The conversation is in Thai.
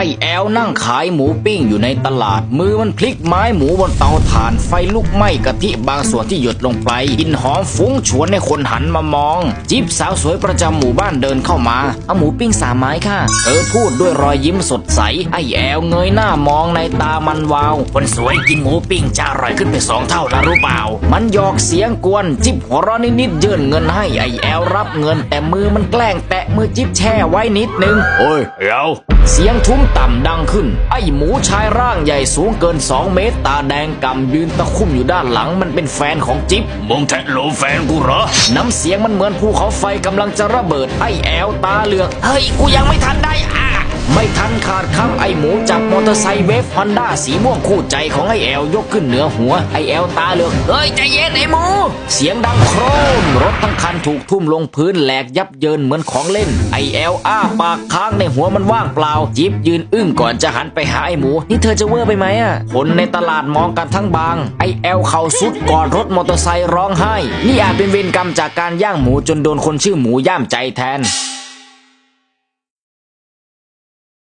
ไอแอลนั่งขายหมูปิ้งอยู่ในตลาด มือมันพลิกไม้หมูบนเตาถ่านไฟลุกไหม้กะทิบางส่วนที่หยดลงไปกลินหอมฟุ้งชวนให้คนหันมามอง จิ๊บสาวสวยประจำหมู่บ้านเดินเข้ามา เอาหมูปิ้งสามไม้ค่ะ เธอพูดด้วยรอยยิ้มสดใส ไอแอลเงยหน้ามองในตามันวาว คนสวยกินหมูปิ้งจะอร่อยขึ้นไปสองเท่าแล้วรู้เปล่า มันหยอกเสียงกวน จิ๊บหัวเราะนิดๆยื่นเงินให้ไอแอลรับเงิน แต่มือมันแกล้งแตะมือจิ๊บแช่ไว้นิดนึงโอ้ยเอลเสียงทุ้มต่ำดังขึ้น ไอ้หมูชายร่างใหญ่สูงเกิน 2 เมตร ตาแดงกำยืนตะคุ่มอยู่ด้านหลังมันเป็นแฟนของจิ๊บมึงแทะโลแฟนกูเหรอ น้ำเสียงมันเหมือนภูเขาไฟกำลังจะระเบิดไอ้แอลตาเหลือก เฮ้ย กูยังไม่ทันได้อะไม่ทันขาดคำไอ้หมูจับมอเตอร์ไซค์เวฟฮอนด้าสีม่วงคู่ใจของไอ้แอลยกขึ้นเหนือหัวไอ้แอลตาเหลือก เฮ้ยใจเย็นไอ้หมู เสียงดังโครมรถทั้งคัน ถูกทุ่มลงพื้นแหลกยับเยินเหมือนของเล่น ไอแอลอ้าปากค้างในหัวมันว่างเปล่า จิบยืนอึ้งก่อนจะหันไปหาไอ้หมู นี่เธอจะเวอร์ไปไหมอะคนในตลาดมองกันทั้งบาง ไอแอลเข่าสุดกอดรถมอเตอร์ไซค์ร้องไห้ นี่อาจเป็นเวรกรรมจากการย่างหมูจนโดนคนชื่อหมูย่ามใจแทน